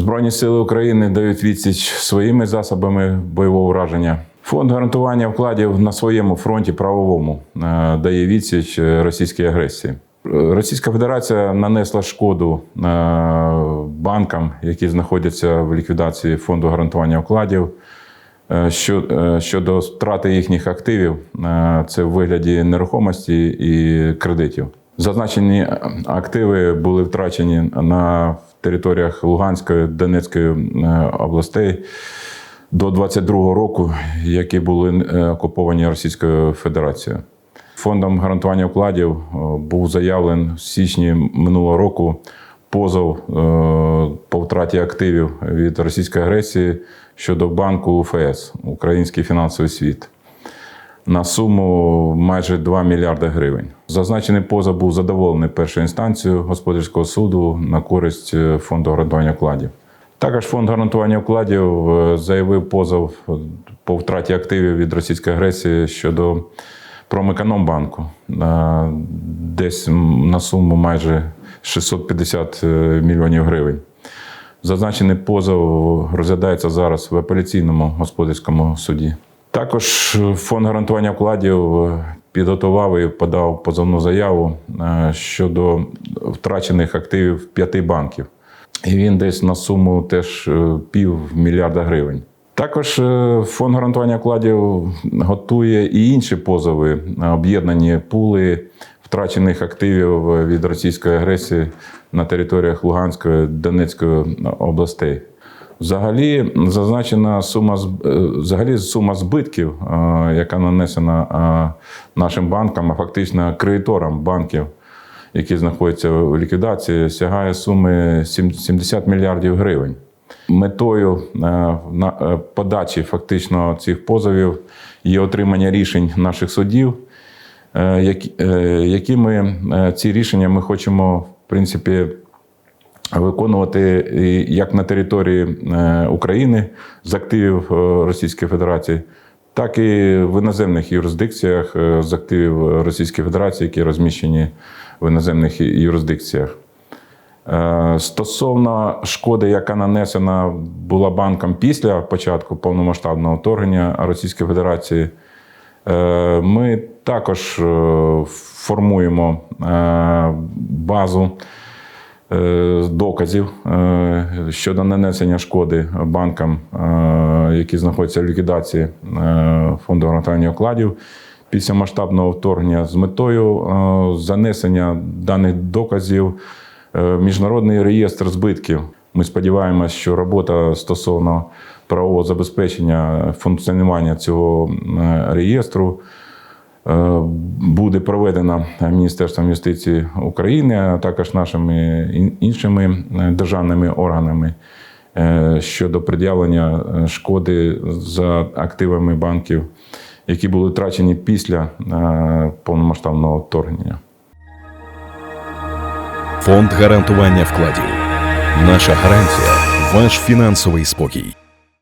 Збройні сили України дають відсіч своїми засобами бойового враження. Фонд гарантування вкладів на своєму фронті правовому е, дає відсіч е, російській агресії. Е, Російська Федерація нанесла шкоду банкам, які знаходяться в ліквідації фонду гарантування вкладів. Що, щодо втрати їхніх активів, це в вигляді нерухомості і кредитів. Зазначені активи були втрачені на територіях Луганської, Донецької е, областей до 22-го року, які були е, окуповані Російською Федерацією. Фондом гарантування вкладів е, був заявлений в січні минулого року позов по втраті активів від російської агресії щодо банку УФС Український фінансовий світ на суму майже 2 мільярди гривень. Зазначений позов був задоволений першою інстанцією господарського суду на користь е, фонду гарантування вкладів. Також фонд гарантування вкладів е, заявив позов по втраті активів від російської агресії щодо Промекономбанку десь на суму майже 650 мільйонів гривень. Зазначений позов розглядається зараз в апеляційному господарському суді. Також фонд гарантування вкладів підготував і подав позовну заяву е, щодо втрачених активів п'яти банків. І він десь на суму теж е, пів мільярда гривень. Також е, фонд гарантування вкладів готує і інші позови, е, об'єднані пули втрачених активів від російської агресії на територіях Луганської Донецької областей. Взагалі зазначена сума е, взагалі сума збитків, е, яка нанесена е, нашим банкам, а фактично кредиторам банків, які знаходяться в ліквідації, сягає суми сім- 70 мільярдів гривень. Метою подачі фактично цих позовів є отримання рішень наших судів, які- е, ці рішення ми хочемо, в принципі, виконувати як на території е, України з активів е, Російської Федерації, так і в іноземних юрисдикціях е, з активів Російської Федерації, які розміщені в іноземних юрисдикціях. Стосовно шкоди, яка нанесена була банкам після початку повномасштабного вторгнення Російської Федерації, ми також формуємо базу доказів е, щодо нанесення шкоди банкам, е, які знаходяться в ліквідації е, фонду гарантування вкладів після масштабного вторгнення з метою е, занесення даних доказів е, в міжнародний реєстр збитків. Ми сподіваємося, що робота стосовно правового забезпечення функціонування цього е, реєстру е, буде проведена Міністерством юстиції України, а також нашими іншими е, державними органами е, щодо пред'явлення е, шкоди за активами банків, які були втрачені після е, повномасштабного вторгнення. Фонд гарантування вкладів. Наша гарантія ваш фінансовий спокій.